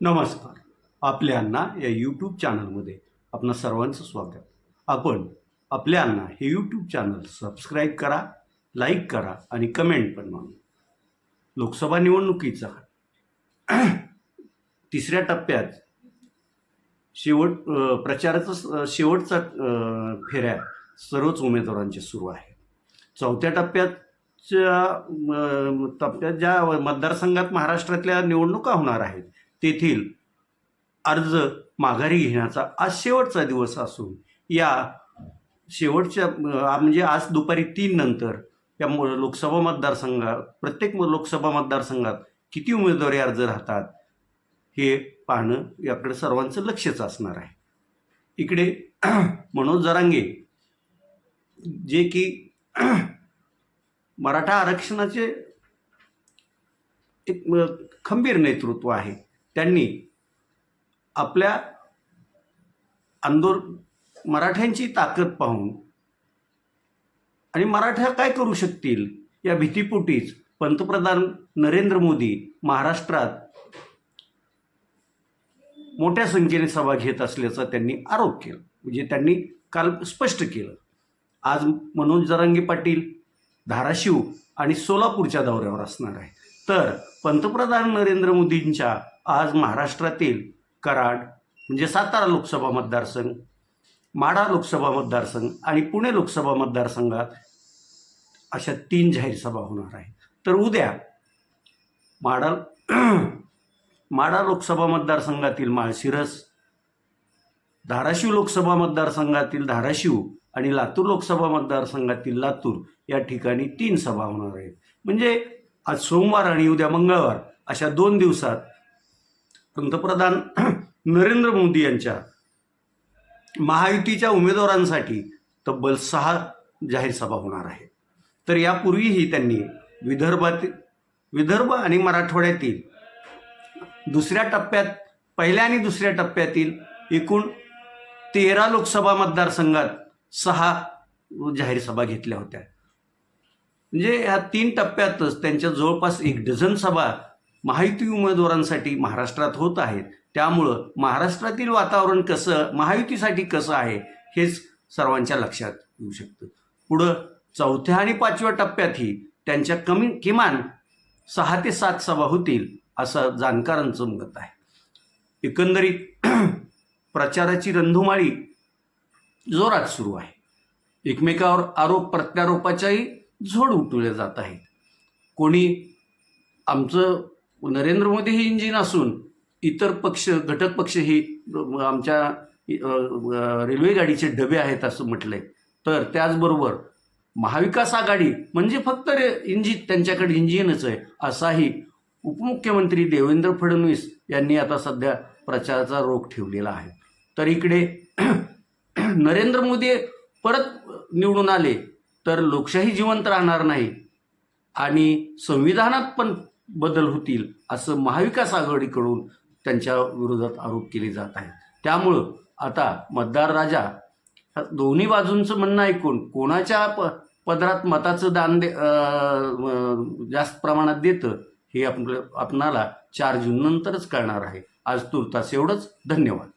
नमस्कार. आपल्या अण्णा या यूट्यूब चॅनलमध्ये आपणा सर्वांचं स्वागत. आपण आपल्या अण्णा हे यूट्यूब चॅनल सबस्क्राईब करा लाईक करा आणि कमेंट पण मागू. लोकसभा निवडणुकीचा तिसऱ्या टप्प्यात शेवट प्रचाराचा शेवटचा फेऱ्या सर्वच उमेदवारांचे सुरू आहे चौथ्या टप्प्याच्या टप्प्यात ज्या मतदारसंघात महाराष्ट्रातल्या निवडणुका होणार आहेत तेथील अर्ज माघारी घेण्याचा आज शेवटचा दिवस असून या शेवटच्या म्हणजे आज दुपारी तीन नंतर या लोकसभा मतदारसंघात प्रत्येक लोकसभा मतदारसंघात किती उमेदवारी अर्ज राहतात हे पाहणं याकडे सर्वांचं लक्षच असणार आहे. इकडे मनोज जरांगे जे की मराठा आरक्षणाचे एक खंबीर नेतृत्व आहे. त्यांनी आपल्या आंदोल मराठ्यांची ताकद पाहून आणि मराठा काय करू शकतील या भीतीपोटीच पंतप्रधान नरेंद्र मोदी महाराष्ट्रात मोठ्या संख्येने सभा घेत असल्याचा त्यांनी आरोप केला. म्हणजे त्यांनी काल स्पष्ट केलं. आज मनोज जरांगे पाटील धाराशिव आणि सोलापूरच्या दौऱ्यावर असणार आहे तर पंतप्रधान नरेंद्र मोदींच्या आज महाराष्ट्रातील कराड म्हणजे सातारा लोकसभा मतदारसंघ माढा लोकसभा मतदारसंघ आणि पुणे लोकसभा मतदारसंघात अशा तीन जाहीर सभा होणार आहेत. तर उद्या माडा माडा लोकसभा मतदारसंघातील माळशिरस धाराशिव लोकसभा मतदारसंघातील धाराशिव आणि लातूर लोकसभा मतदारसंघातील लातूर या ठिकाणी तीन सभा होणार आहेत. म्हणजे आज सोमवार आणि उद्या मंगळवार अशा दोन दिवसात पंतप्रधान नरेंद्र मोदी यांच्या महायुतीच्या उमेदवारांसाठी तब्बल सहा जाहीर सभा होणार आहे. तर यापूर्वीही त्यांनी विदर्भातील विदर्भ आणि मराठवाड्यातील दुसऱ्या टप्प्यात पहिल्या आणि दुसऱ्या टप्प्यातील एकूण तेरा लोकसभा मतदारसंघात सहा जाहीर सभा घेतल्या होत्या. म्हणजे ह्या तीन टप्प्यातच त्यांच्या जवळपास एक डझन सभा महायुती उमेदवारांसाठी महाराष्ट्रात होत आहेत. त्यामुळं महाराष्ट्रातील वातावरण कसं महायुतीसाठी कसं आहे हेच सर्वांच्या लक्षात येऊ शकतं. पुढं चौथ्या आणि पाचव्या टप्प्यातही त्यांच्या कमी किमान सहा ते सात सभा होतील असं जाणकारांचं मत आहे. एकंदरीत प्रचाराची रंधुमाळी जोरात सुरू आहे. एकमेकावर आरोप प्रत्यारोपाच्याही झोड उठवल्या जात आहेत. कोणी आमचं नरेंद्र मोदी हे इंजिन असून इतर पक्ष घटक पक्ष ही आमच्या रेल्वे गाडीचे डबे आहेत असं म्हटलंय. तर त्याचबरोबर महाविकास आघाडी म्हणजे फक्त रे इंजिन त्यांच्याकडे इंजिनच आहे असाही उपमुख्यमंत्री देवेंद्र फडणवीस यांनी आता सध्या प्रचाराचा रोख ठेवलेला आहे. तर इकडे नरेंद्र मोदी परत निवडून आले तर लोकशाही जिवंत राहणार नाही आणि संविधानात पण बदल होतील असं महाविकास आघाडीकडून त्यांच्या विरोधात आरोप केले जात आहेत. त्यामुळं आता मतदार राजा दोन्ही बाजूंचं म्हणणं ऐकून कोणाच्या प पदरात मताचं दान दे जास्त प्रमाणात देतं हे आपलं आपणाला चार जून नंतरच कळणार आहे. आज तुर्तास एवढंच. धन्यवाद.